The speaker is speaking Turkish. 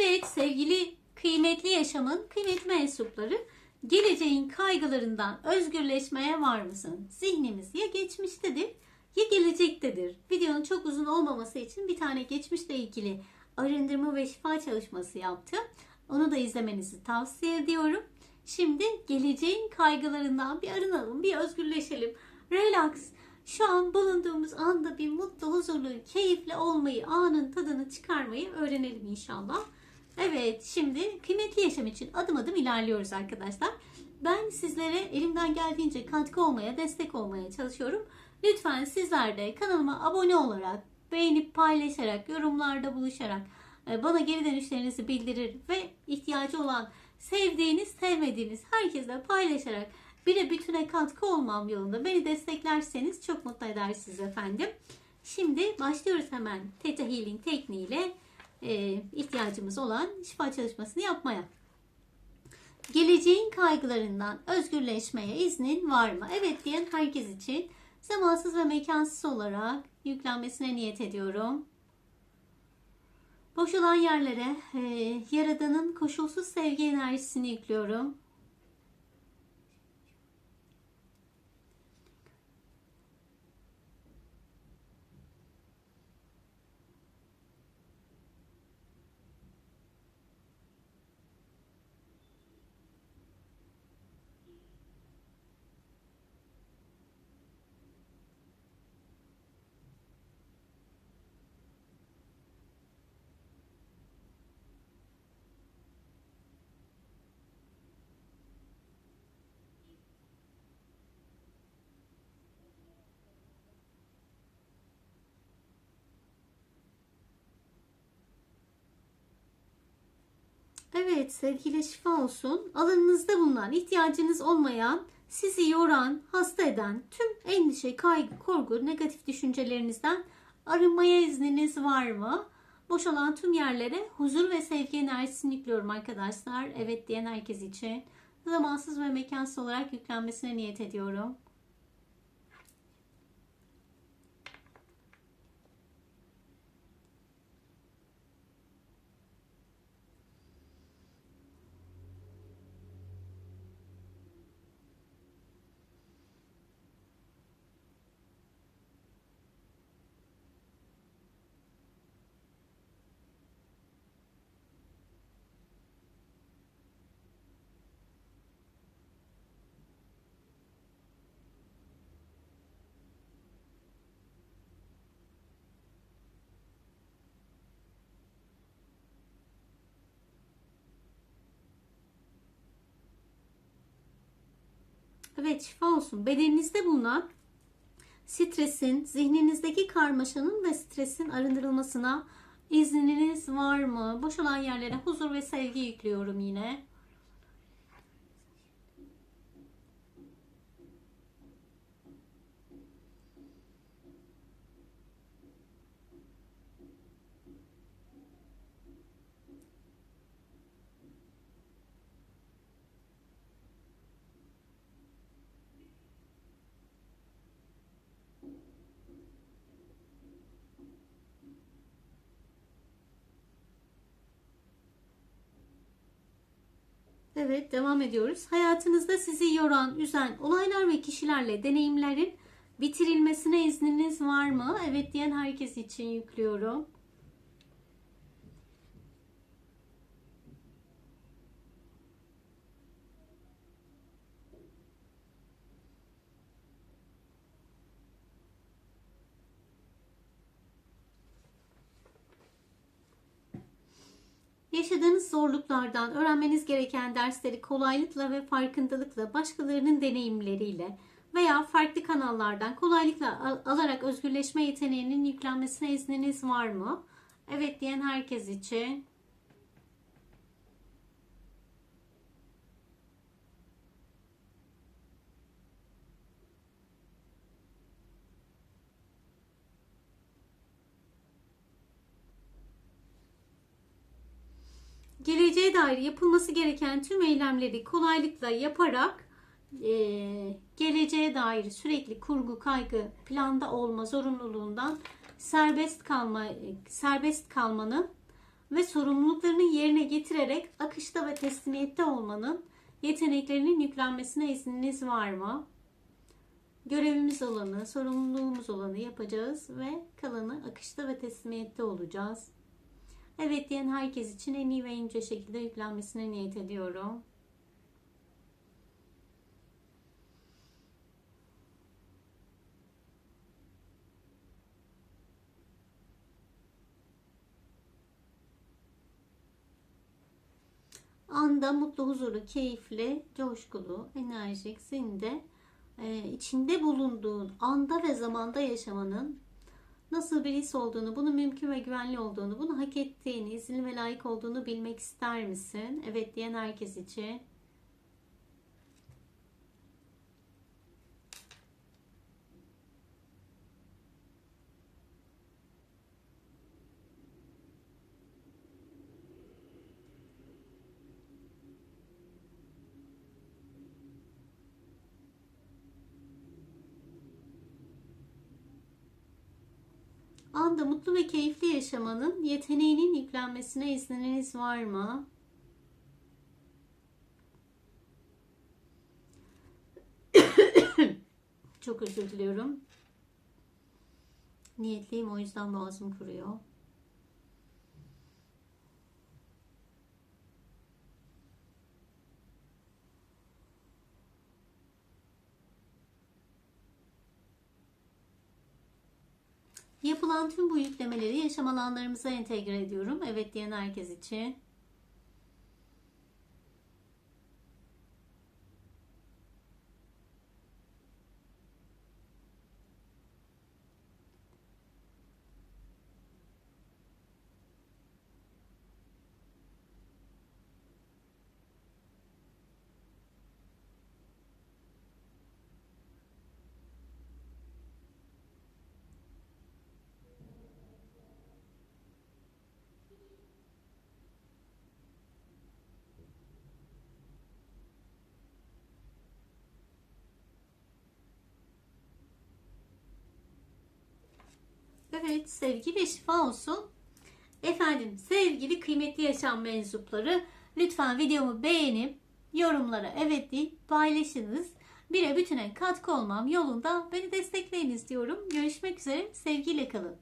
Evet sevgili kıymetli yaşamın kıymetli mensupları geleceğin kaygılarından özgürleşmeye var mısın? Zihnimiz ya geçmiştedir ya gelecektedir. Videonun çok uzun olmaması için bir tane geçmişle ilgili arındırma ve şifa çalışması yaptım. Onu da izlemenizi tavsiye ediyorum. Şimdi geleceğin kaygılarından bir arınalım, bir özgürleşelim. Relax. Şu an bulunduğumuz anda bir mutlu, huzurlu, keyifli olmayı, anın tadını çıkarmayı öğrenelim inşallah. Evet, şimdi kıymetli yaşam için adım adım ilerliyoruz arkadaşlar. Ben sizlere elimden geldiğince katkı olmaya, destek olmaya çalışıyorum. Lütfen sizler de kanalıma abone olarak, beğenip paylaşarak, yorumlarda buluşarak e, bana geri dönüşlerinizi bildirir ve ihtiyacı olan sevdiğiniz, sevmediğiniz herkesle paylaşarak bir de bütüne katkı olmam yolunda beni desteklerseniz çok mutlu edersiniz efendim. Şimdi başlıyoruz hemen Theta Healing tekniğiyle ihtiyacımız olan şifa çalışmasını yapmaya. Geleceğin kaygılarından özgürleşmeye iznin var mı? Evet diyen herkes için zamansız ve mekansız olarak yüklenmesine niyet ediyorum. Boş olan yerlere e, Yaradan'ın koşulsuz sevgi enerjisini yüklüyorum. Evet sevgiyle şifa olsun. Alanınızda bulunan, ihtiyacınız olmayan, sizi yoran, hasta eden tüm endişe, kaygı, korku, negatif düşüncelerinizden arınmaya izniniz var mı? Boşalan tüm yerlere huzur ve sevgi enerjisini yüklüyorum arkadaşlar. Evet diyen herkes için. Zamansız ve mekansız olarak yüklenmesine niyet ediyorum. Evet şifa olsun. Bedeninizde bulunan stresin, zihninizdeki karmaşanın ve stresin arındırılmasına izniniz var mı? Boşalan yerlere huzur ve sevgi yüklüyorum yine. Evet devam ediyoruz. Hayatınızda sizi yoran, üzen olaylar ve kişilerle deneyimlerin bitirilmesine izniniz var mı? Evet diyen herkes için yüklüyorum. Yaşadığınız zorluklardan öğrenmeniz gereken dersleri kolaylıkla ve farkındalıkla başkalarının deneyimleriyle veya farklı kanallardan kolaylıkla al- alarak özgürleşme yeteneğinin yüklenmesine izniniz var mı? Evet diyen herkes için. Geleceğe dair yapılması gereken tüm eylemleri kolaylıkla yaparak e, geleceğe dair sürekli kurgu, kaygı, planda olma zorunluluğundan serbest kalma serbest kalmanın ve sorumluluklarını yerine getirerek akışta ve teslimiyette olmanın yeteneklerinin yüklenmesine izniniz var mı? Görevimiz olanı, sorumluluğumuz olanı yapacağız ve kalanı akışta ve teslimiyette olacağız. Evet diyen herkes için en iyi ve en ince şekilde yüklenmesine niyet ediyorum. anda mutlu, huzurlu, keyifli, coşkulu, enerjik, senin de e, içinde bulunduğun anda ve zamanda yaşamanın nasıl bir his olduğunu, bunun mümkün ve güvenli olduğunu, bunu hak ettiğini, izinli ve layık olduğunu bilmek ister misin? Evet diyen herkes için. Anda mutlu ve keyifli yaşamanın yeteneğinin yüklenmesine izniniz var mı? Çok özür diliyorum. Niyetliyim o yüzden boğazım kuruyor. Yapılan tüm bu yüklemeleri yaşam alanlarımıza entegre ediyorum. Evet diyen herkes için. Evet, sevgi ve şifa olsun. Efendim, sevgili kıymetli yaşam mensupları, lütfen videomu beğenip yorumlara evet deyip paylaşınız. Bire bütüne katkı olmam yolunda beni destekleyiniz diyorum. Görüşmek üzere, sevgiyle kalın.